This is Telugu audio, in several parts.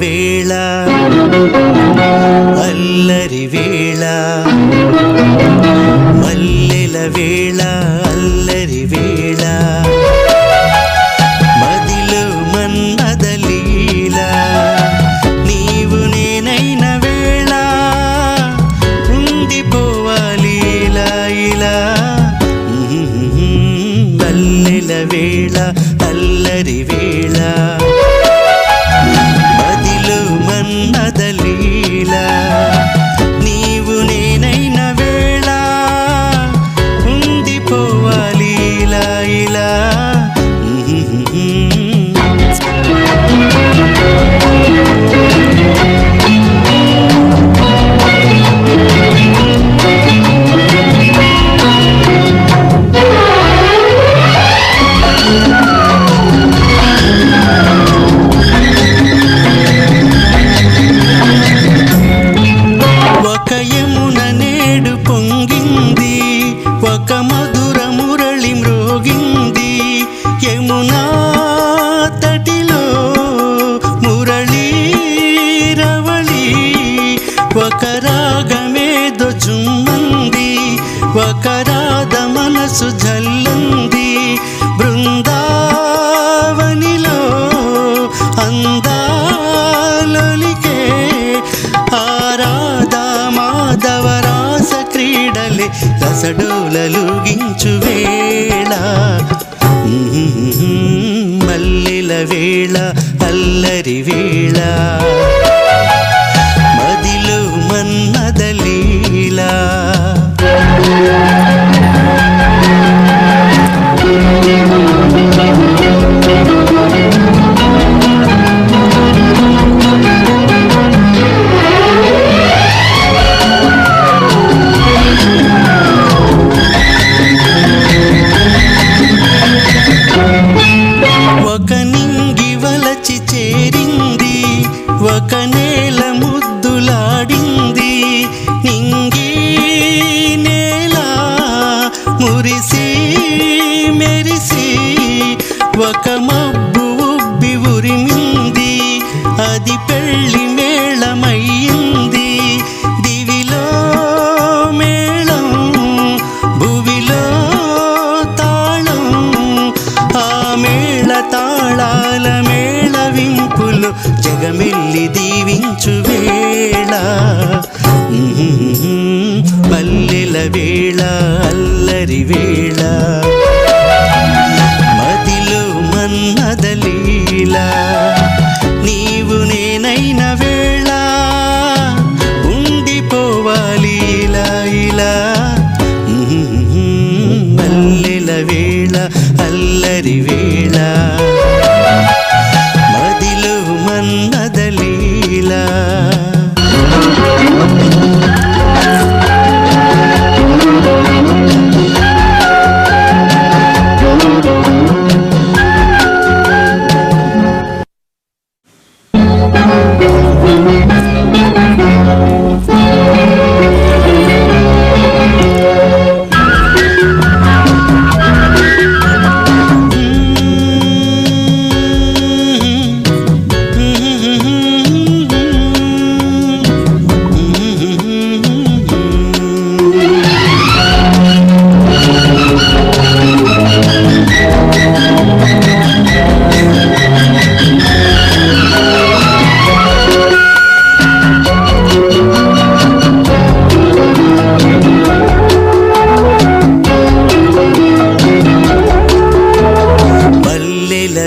వేళ అల్లరి వేళ మల్లెల వేళ అల్లరి వేళ. మదిలో మన్మదలీల నీవు నేనైన వేళ. ఉండిపోవాలి ఇలా. ఇలా మల్లెల వేళ అల్లరి వేళ. మన్మదలీల ఒక రాగమేదో జుమ్మంది ఒక రాధ మనసు జల్లంది. బృందావనిలో అందాలొలికే ఆరాధా మాధవ రాస క్రీడలే రసడోలలుగించు వేళ మల్లెల వేళ అల్లరి వేళ. జగమెల్లి దీవించు వేళ. పల్లెల వేళ అల్లరి వేళ.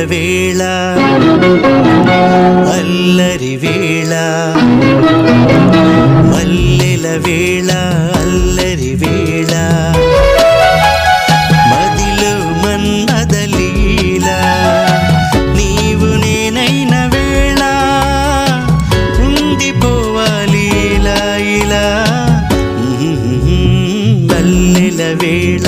వేళ అల్లరి వేళ మల్లెల వేళ అల్లరి వేళ. మదిలో మన్నదలీల నీవు నేనైన వేళ ఉండిపోవాలి ఇలా. ఇలా మల్లెల వేళ వేళ.